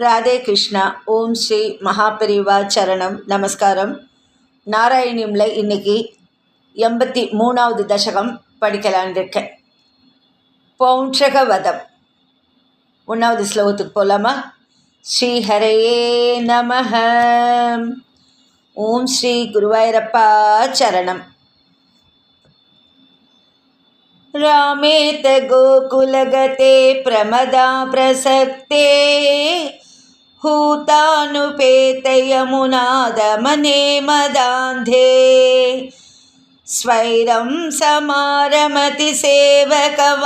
ராதே கிருஷ்ணா ஓம் ஸ்ரீ மகாபெரிவா சரணம் நமஸ்காரம் நாராயணியம்ல இன்னைக்கு எண்பத்தி மூணாவது தசகம் படிக்கலான் இருக்கேன் பௌன்றகவதம் ஒன்றாவது ஸ்லோகத்துக்கு போகலாமா ஸ்ரீஹரையே நமஹ ஓம் ஸ்ரீ குருவாயூரப்பா சரணம் रामेत गोकुलगते प्रमदा प्रसक्ते हूतानुपेतयमुनादमने मदान्धे स्वैरं समारमति सेवकवादमूढो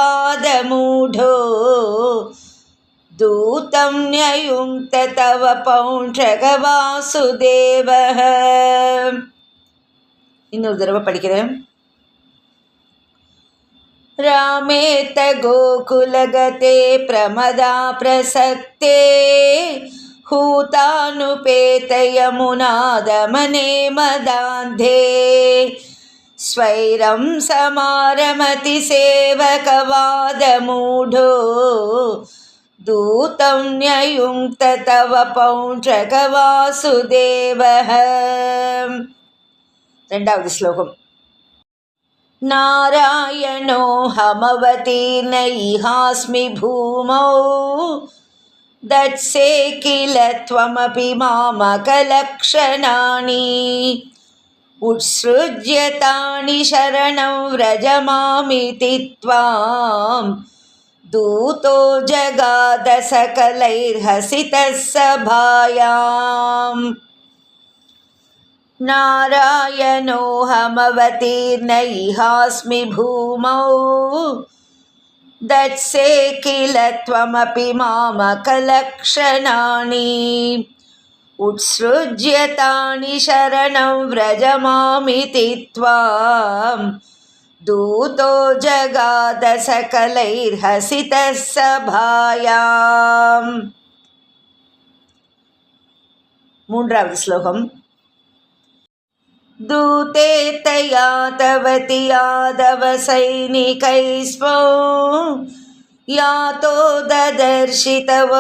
दूतं न्ययुङ्क्त तव पौण्ड्रगवासुदेवः இன்னொரு தடவை படிக்கிறேன் रामेत गोकुलगते प्रमदा प्रसक्ते हूतानुपेतयमुनादमने मदान्धे स्वैरं समारमति सेवकवादमूढो दूतं न्ययुङ्क्त तव पौण्ड्रकवासुदेवः രണ്ടാമത് ശ്ലോകം नारायणो हमवतीर्न इहास्मि भूमौ दत्से किल त्वमपि मामकलक्षणानि उत्सृज्य तानि शरणं व्रजमामिति त्वां दूतो जगाद सकलैर्हसितः सभायाम् नारायणोऽहमवतीर्णैहास्मि भूमौ। दत्से किल त्वमपि मामकलक्षणानि उत्सृज्य तानि शरणं व्रज मामिति त्वां। दूतो जगादसकलैर्हसितः सभायाम्। मून्ावद् श्लोकम् दूते तया तवति यादवसैनिकैस्मौ यातो ददर्शि तव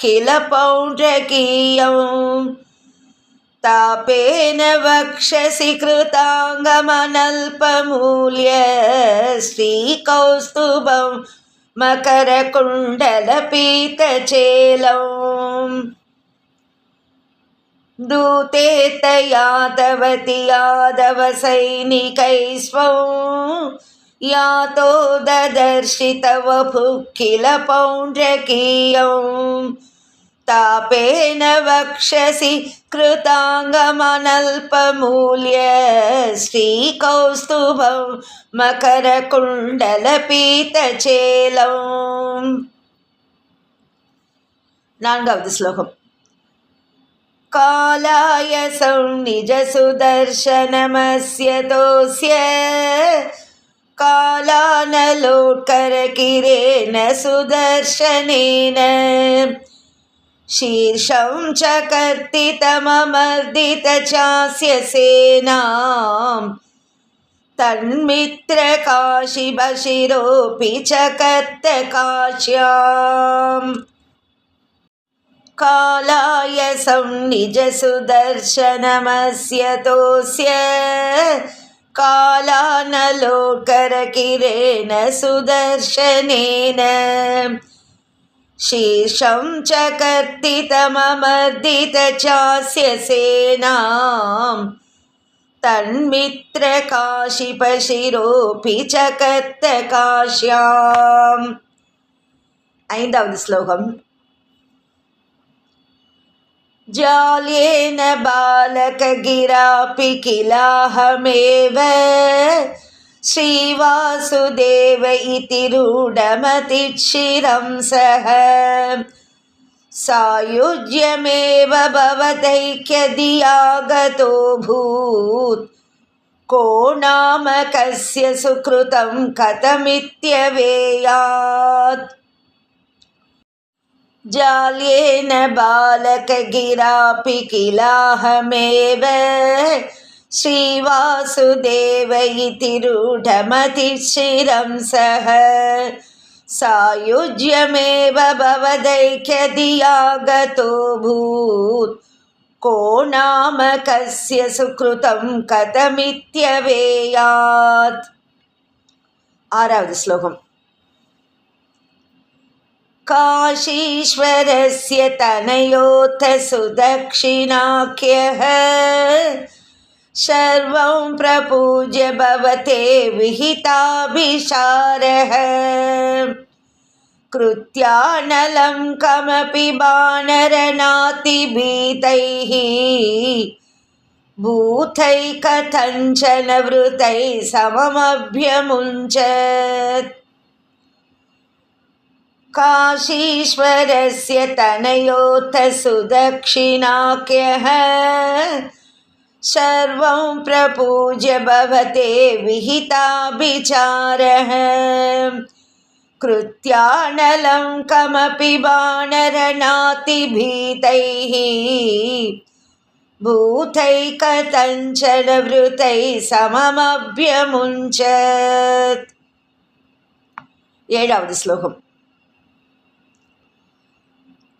किल पौण्ड्रकीयं तापेन वक्षसि कृताङ्गमनल्पमूल्य श्रीकौस्तुभं दूतेत यादवति यादवसैनिकैस्वौ यातो ददर्शितव किल पौण्ड्रकीयौ तापेन वक्षसि कृताङ्गमनल्पमूल्य श्रीकौस्तुभौ मकरकुण्डलपीतचेलौ नान्गावद् श्लोकम् कालाय संनिजसुदर्शनमस्य तोऽस्य कालानलोत्करकिरेण सुदर्शनेन। शीर्षं च कर्तितममर्दित चास्य सेनां तन्मित्रकाशिबशिरोऽपि च कर्तकाश्याम् कालाय संनिजसुदर्शनमस्य तोस्य कालानलोकरकिरेण सुदर्शनेन शीर्षं च कर्तितममर्दितचास्य सेनां तन्मित्रकाशिपशिरोऽपि च कर्तकाश्याम् ऐन्दावद् श्लोकम् जाल्येन बालकगिरापि किलाहमेव श्रीवासुदेव इति रूढमतिक्षिरं सः सायुज्यमेव भवतैक्यदियागतोऽभूत् को नाम कस्य सुकृतं कथमित्यवेयात् जाल्येन बालकगिरापि किलाहमेव श्रीवासुदेव इति रूढमतिशिरं सः सायुज्यमेव भवदैक्यधिया गतोऽभूत् को नाम कस्य सुकृतं कथमित्यवेयात्। आरावद् श्लोकम्। काशीश्वरस्य तनयोऽथ सुदक्षिणाख्यः सर्वं प्रपूज्य भवते विहिताभिसारः। कृत्यानलं कमपि वानरनातिभीतैः भूतैः कथञ्चन वृतैः सममभ्यमुञ्चत्। काशीश्वरस्य तनयोऽथ सुदक्षिणाख्यः सर्वं प्रपूज्य भवते विहिताभिचारः। कृत्यानलं कमपि बाणरणातिभीतैः भूतैः कथञ्चन वृतैः सममभ्यमुञ्चत्। एडावद् श्लोकम्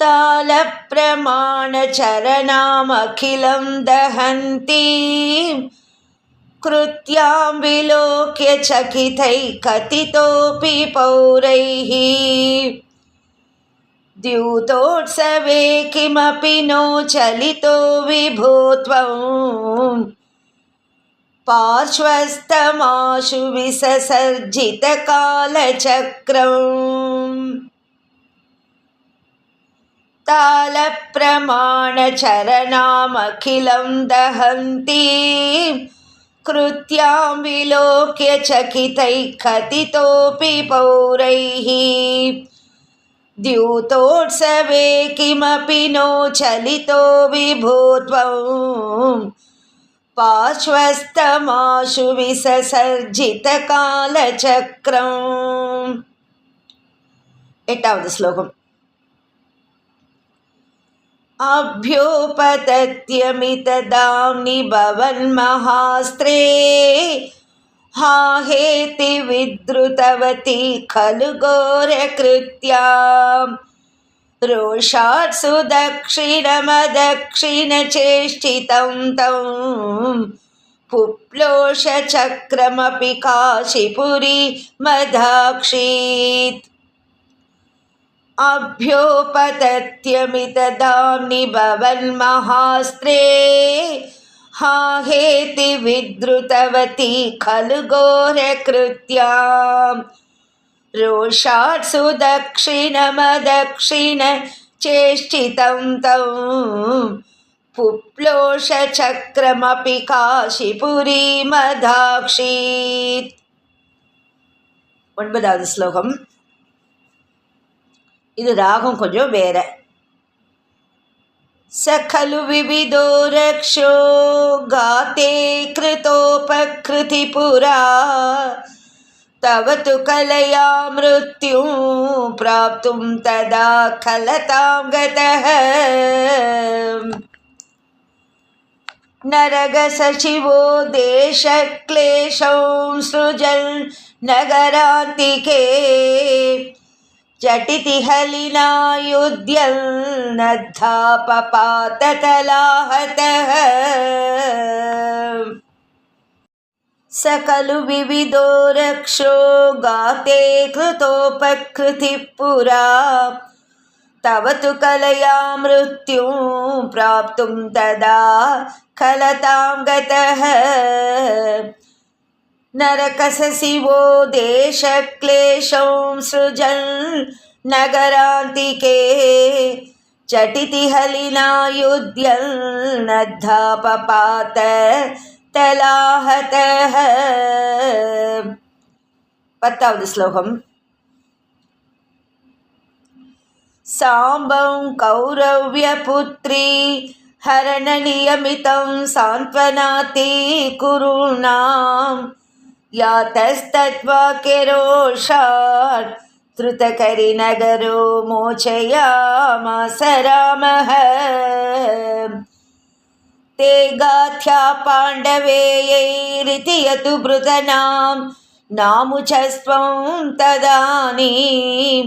तालप्रमाणचरणामखिलं दहन्ती। कृत्यां विलोक्य चकितैः कथितोऽपि पौरैः। द्यूतोत्सवे किमपि नो चलितो विभो त्वम् पार्श्वस्थमाशु विससर्जितकालचक्रम्। तालप्रमाणचरणामखिलं दहन्ती। कृत्यां विलोक्य चकितैः कथितोऽपि पौरैः। द्यूतोत्सवे किमपि नो चलितो विभो त्वम् पार्श्वस्थमाशु विससर्जितकालचक्रम्। एटावद् श्लोकम्। अभ्योपतत्यमितदाम्नि भवन्महास्त्रे हा हेति विद्रुतवती खलु घोरकृत्याम् रोषात् सुदक्षिणमदक्षिणचेष्टितं तं पुप्लोषचक्रमपि काशीपुरी मदाक्षीत् अभ्योपतत्यमितदाम्नि भवन्महास्त्रे हा हेति विद्रुतवती खलु घोरकृत्याम् रोषात् सुदक्षिणमदक्षिणचेष्टितं तं पुप्लोषचक्रमपि काशीपुरीमदाक्षीत् ஒன்பதாவது ஸ்லோகம் இது ராகம் கொஞ்சம் வேற स खलु विविधो रक्षो गाते कृतोपकृतिपुरा तव तु कलया मृत्युं प्राप्तुं तदा खलतां गतः नरगसचिवो देशक्लेशं सृजन् नगरान्तिके झटिति हलिना स खलु विविधो रक्षो गाते कृतोपकृतिः पुरा तव तु कलया मृत्युं प्राप्तुं तदा खलतां गतः नरकसशिवो देशक्लेशं सृजन् नगरान्तिके झटिति हलिना युध्यन्नद्धापपात तलाहतः பத்தாவது ஸ்லோகம் साम्बं कौरव्यपुत्री हरणनियमितं सान्त्वनाति कुरूणां यातस्तत्त्वाक्यरोषात् धृतकरिनगरो मोचयामास रामः ते गाथ्या पाण्डवेयैरिति यतु भृतनां नामुचस्त्वं तदानीं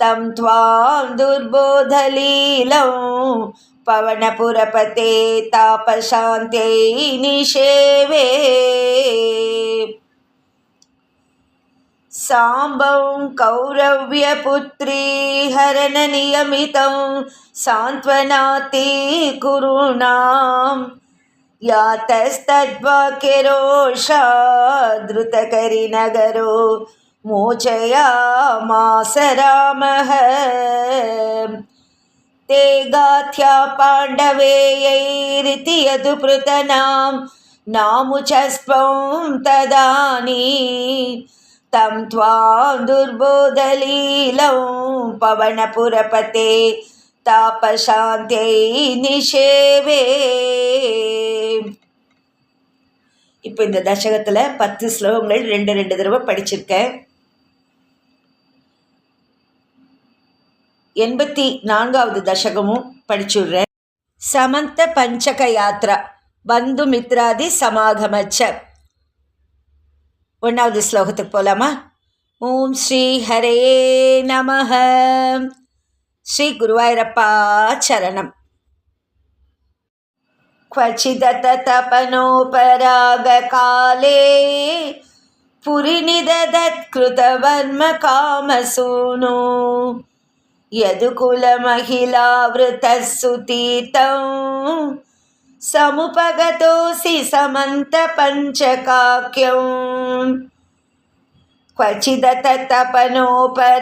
तं त्वां दुर्बोधलीलं पवनपुरपते तापशान्त्यै निषेवे साम्बं कौरव्यपुत्री हरणनियमितं सान्त्वनाति कुरूणाम् यातस्तद्वाक्यरोषा द्रुतकरिनगरो मोचयामास रामः ते गाथ्या पाण्डवेयैरिति यदुपृतनां नामुचस्त्वं तदानी तं त्वां दुर्बोधलीलं पवनपुरपते தாபசாந்தியை நிஷேவே இப்போ இந்த தசகத்தில் பத்து ஸ்லோகங்கள் ரெண்டு ரெண்டு தடவை படிச்சிருக்கேன் எண்பத்தி நான்காவது தசகமும் படிச்சுடுறேன் சமந்த பஞ்சக யாத்ரா பந்து மித்ராதி சமாகமச்ச ஒன்றாவது ஸ்லோகத்துக்கு போகலாமா ஓம் ஸ்ரீ ஹரே நமஹ ஸ்ரீ குருவாயிரப்பா சரணம் क्वचिदततपनोपरागकाले पुरिनिदधत्कृतवर्मकामसूनो यदुकुलमहिलावृतः सुतीतं సముపగతోసి సమంత పంచకాక్యం. క్వచిదత తపనోపరాకకాలే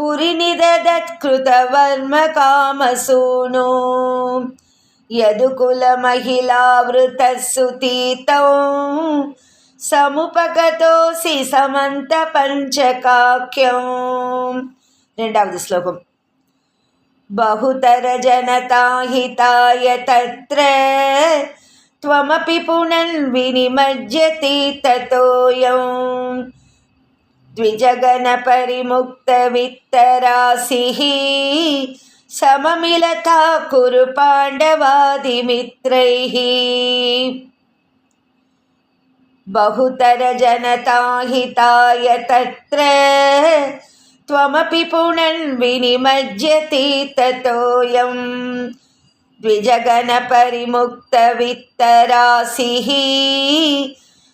పురినిదత్కృతవర్మ కామసూను యదుకుల మహిళావృతసుతీతం సముపగతోసి సమంత పంచకాఖ్యం రెండవది శ్లోకం. बहुतरजनताहिताय तत्र त्वमपि पुनन् विनिमज्यति ततोऽयम् द्विजगणपरिमुक्तवित्तराशिः सममिलता कुरु पाण्डवादिमित्रैः। बहुतरजनताहिताय तत्र त्वमपि पुनन् विनिमज्यति ततोऽयम् द्विजगणपरिमुक्तवित्तराशिः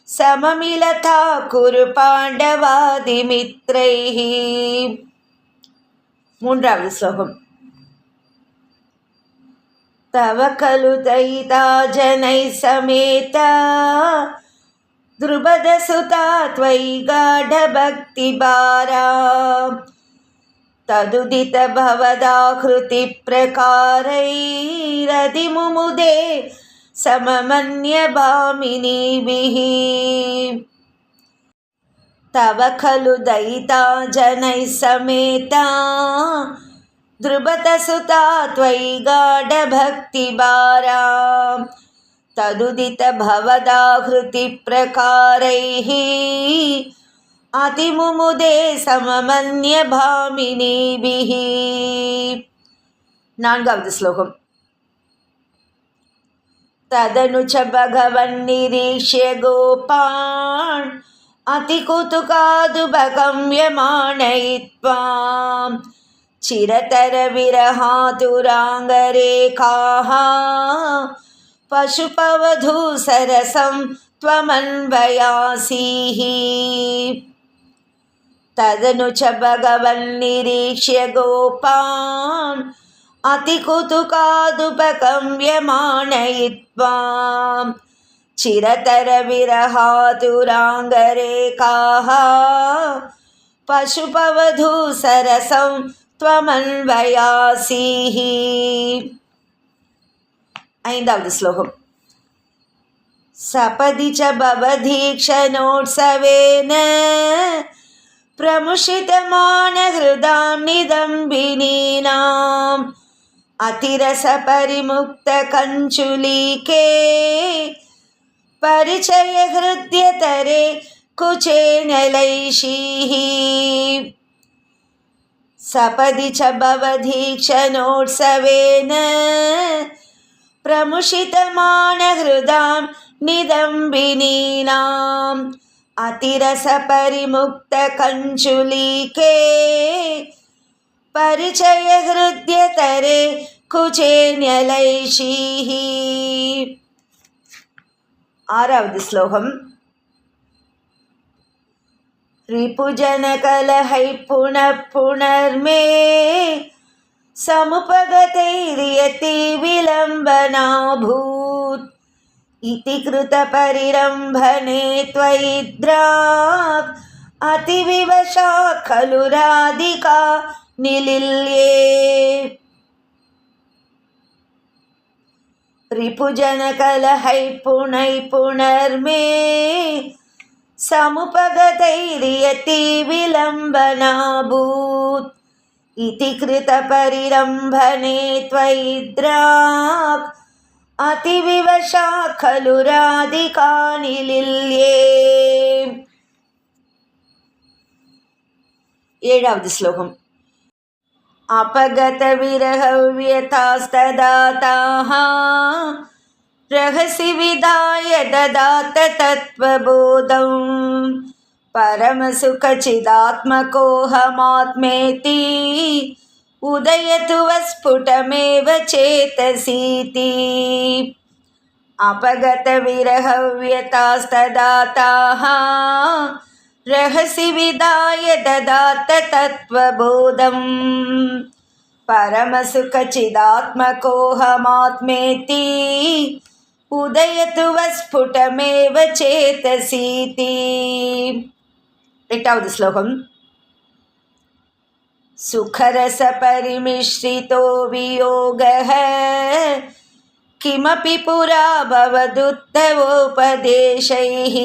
सममिलता कुरु पाण्डवादिमित्रैः மூன்றாவது ஸ்லோகம் तव खलु दयिता जनैः समेता द्रुपदसुता त्वयि गाढभक्तिभारा तदुदितभवदाकृतिप्रकारैरधिमुमुदे सममन्यभामिनीभिः तव खलु दयिता जनैः समेता द्रुपदसुता त्वयि गाढभक्तिभारा तदुदितभवदाहृतिप्रकारैः अतिमुमुदे सममन्यभामिनीभिः नान्गावद् श्लोकम् तदनु च भगवन्निरीक्ष्य गोपान् अतिकुतुकादुपगम्यमाणयित्वां चिरतरविरहातुराङ्गरेखाः पशुपवधूसरसं त्वमन्वयासीः तदनु च भगवन्निरीक्ष्य गोपान् अतिकुतुकादुपकम्यमाणयित्वां चिरतरविरहातुराङ्गरेखाः पशुपवधूसरसं त्वमन्वयासीः ஐந்தாவது ஸ்லோகம். சபதி ச பவதீக்ஷணோத்சவேன பிரமுஷிதமான ஹிருதாம் நிதம்பினீனாம் அதிரச பரிமுக்த கஞ்சுலீகே பரிச்சய ஹிருத்யதரே குச்சே நலைஷீஹி சபதி ச பவதீக்ஷணோத்சவேன लैषीः सपदि च भवदीक्षणोत्सवेन प्रमुषितमानहृदां निदम्बिनीनाम् अतिरसपरिमुक्तकञ्चुलीके परिचयहृद्यतरे कुचेन्यलैषीः ஆறாவது ஸ்லோகம் रिपुजनकलहै पुनः पुनर्मे समुपगतैर्यति विलम्बनाभूत् इति कृतपरिरम्भने त्वयि द्राक् अतिविवशा खलु राधिका निलिल्ये रिपुजनकलहै पुनै पुनर्मे समुपगतैर्यति विलम्बनाभूत् इति कृतपरिरम्भने त्वयि द्राक् अतिविवशा खलु राधिका निलिल्ये ഏഴാവത് ശ്ലോകം अपगतविरहव्यथास्तदाताः रहसि विधाय ददात तत्त्वबोधम् परमसुखचिदात्मकोऽहमात्मेति उदयतु वस्फुटमेव चेतसीति। अपगतविरहव्यतास्तदाताः रहसि विधाय ददात तत्त्वबोधं परमसुखचिदात्मकोऽहमात्मेति उदयतु वस्फुटमेव चेतसीति एटावद् श्लोकम् सुखरसपरिमिश्रितो वियोगः किमपि पुरा भवदुत्तवोपदेशैः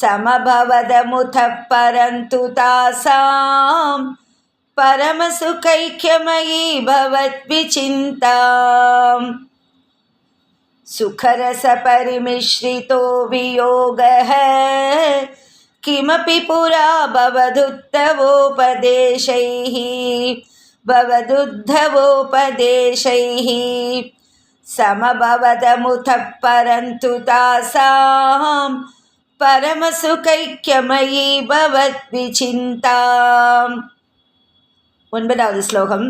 समभवदमुथः परन्तु तासां परमसुखैक्यमयी भवद्विचिन्ताम् सुखरसपरिमिश्रितो वियोगः किमपि पुरा भवदुत्तवोपदेशैः भवदुद्धवोपदेशैः समभवदमुथः परन्तु तासां परमसुखैक्यमयी भवद्विचिन्ताम् ஒன்பதாவது ஸ்லோகம்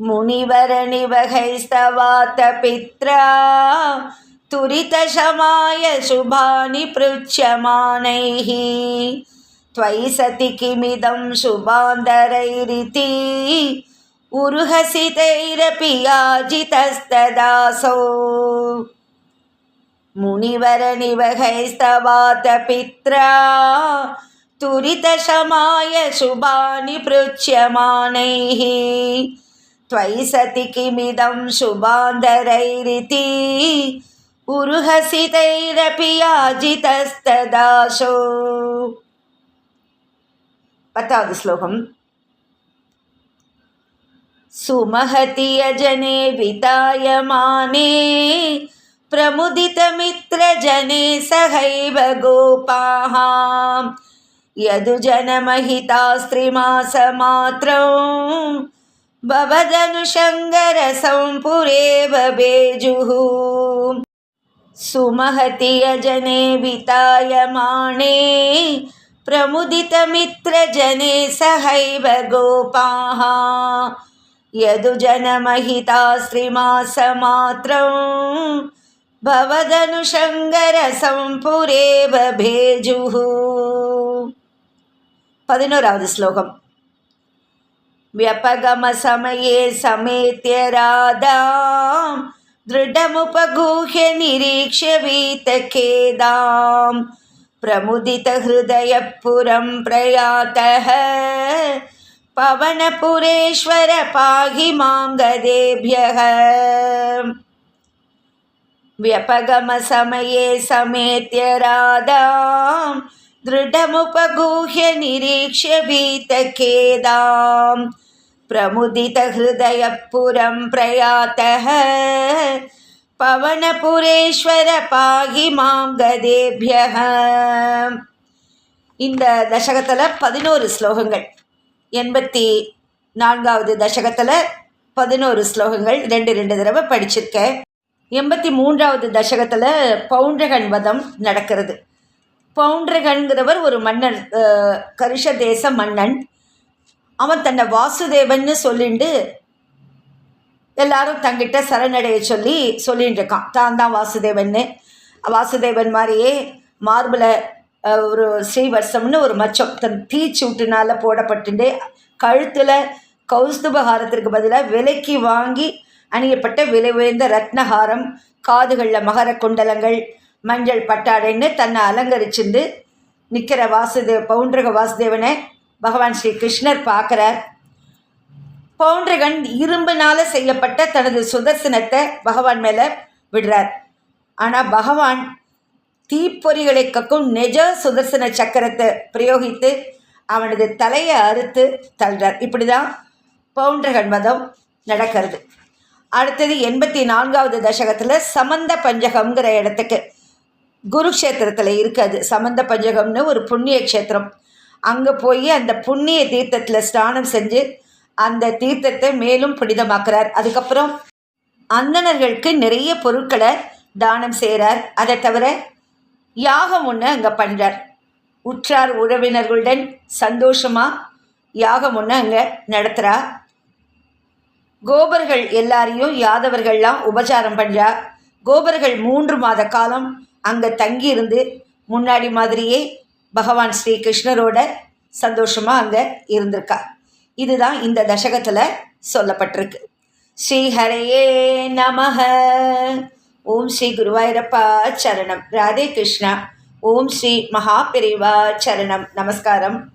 मुनिवरनिवहैस्तवात पित्रा तुरितशमाय शुभानि पृच्छमानैः। त्वयि सति किमिदं शुभान्तरैरिति। उरुहसितैरपि याजितस्तदासौ। मुनिवरनिवहैस्तवात पित्रा तुरितशमाय शुभानि पृच्छ्यमानैः त्वयि सति किमिदं शुभान्तरैरिति उरुहसितैरपि याजितस्तदाशो पतावद् श्लोकम् सुमहति यजने वितायमाने प्रमुदितमित्रजने सहैव गोपाः यदुजनमहिता स्त्रिमासमात्रौ भवदनुषङ्गरसंपुरेव बेजुः सुमहतियजने वितायमाणे प्रमुदितमित्रजने सहैव गोपाः यदुजनमहिताश्रीमासमात्रं भवदनुशङ्गरसम्पुरेव भेजुः पदिनोरावद् श्लोकम् व्यपगमसमये समेत्य राधाम् दृढमुपगूह्य निरीक्ष्य वीतखेदां प्रमुदितहृदयः पुरं प्रयातः। पवनपुरेश्वर पाहि मां गदेभ्यः। व्यपगमसमये समेत्य राधां दृढमुपगूह्य निरीक्ष्य भीतखेदां प्रमुदितहृदयः पुरं प्रयातः பவனபுரேஸ்வர பாகி மாம் கதேபியக இந்த தசகத்தில் பதினோரு ஸ்லோகங்கள் எண்பத்தி நான்காவது தசகத்தில் பதினோரு ஸ்லோகங்கள் ரெண்டு ரெண்டு தடவை படிச்சிருக்கேன் எண்பத்தி மூன்றாவது தசகத்தில் பவுண்டரகன் வதம் நடக்கிறது பவுண்டரகன்கிறவர் ஒரு மன்னன் அஹ், கருஷ தேச மன்னன் அவன் தன்னை வாசுதேவன்னு சொல்லிண்டு எல்லாரும் தங்கிட்ட சரணடைய சொல்லி சொல்லிட்டு இருக்கான் தான் தான் வாசுதேவன்னு. வாசுதேவன் மாதிரியே மார்பில் ஒரு ஸ்ரீவர்ஷம்னு ஒரு மச்சம் தன் தீச்சூட்டுனால போடப்பட்டுண்டு கழுத்தில் கௌஸ்துபஹாரத்திற்கு பதிலாக விலைக்கு வாங்கி அணியப்பட்ட விலை உயர்ந்த ரத்னஹாரம் காதுகளில் மகர குண்டலங்கள் மஞ்சள் பட்டாடைன்னு தன்னை அலங்கரிச்சுண்டு நிற்கிற வாசுதேவ பவுண்டரக வாசுதேவனை பகவான் ஸ்ரீ கிருஷ்ணர் பார்க்குறார். பவுண்டரகன் இரும்புனால் செய்யப்பட்ட தனது சுதர்சனத்தை பகவான் மேலே விடுறார். ஆனால் பகவான் தீப்பொறிகளை கக்கும் நிஜ சுதர்சன சக்கரத்தை பிரயோகித்து அவனது தலையை அறுத்து தள்ளுறார். இப்படி தான் பவுண்டரகன் மதம் நடக்கிறது. அடுத்தது எண்பத்தி நான்காவது தசகத்தில் சமந்த பஞ்சகம்ங்கிற இடத்துக்கு குருக்ஷேத்திரத்தில் இருக்காது சமந்த பஞ்சகம்னு ஒரு புண்ணிய க்ஷேத்திரம் அங்கே போய் அந்த புண்ணிய தீர்த்தத்தில் ஸ்நானம் செஞ்சு அந்த தீர்த்தத்தை மேலும் புனிதமாக்குறார். அதுக்கப்புறம் அந்தணர்களுக்கு நிறைய பொருட்களை தானம் செய்கிறார் அதை தவிர யாகம் ஒன்று அங்கே பண்ணுறார் உற்றார் உறவினர்களுடன் சந்தோஷமாக யாகம் ஒன்று அங்கே நடத்துகிறா கோபர்கள் எல்லாரையும் யாதவர்கள்லாம் உபச்சாரம் பண்ணுறா கோபர்கள் மூன்று மாத காலம் அங்கே தங்கியிருந்து முன்னாடி மாதிரியே பகவான் ஸ்ரீ கிருஷ்ணரோட சந்தோஷமாக அங்கே இருந்திருக்கா. இதுதான் இந்த தசகத்தில் சொல்லப்பட்டிருக்கு. ஸ்ரீ ஹரையே நமக. ஓம் ஸ்ரீ குருவாயூரப்பா சரணம். ராதே கிருஷ்ணா. ஓம் ஸ்ரீ மகாபிரிவா சரணம். நமஸ்காரம்.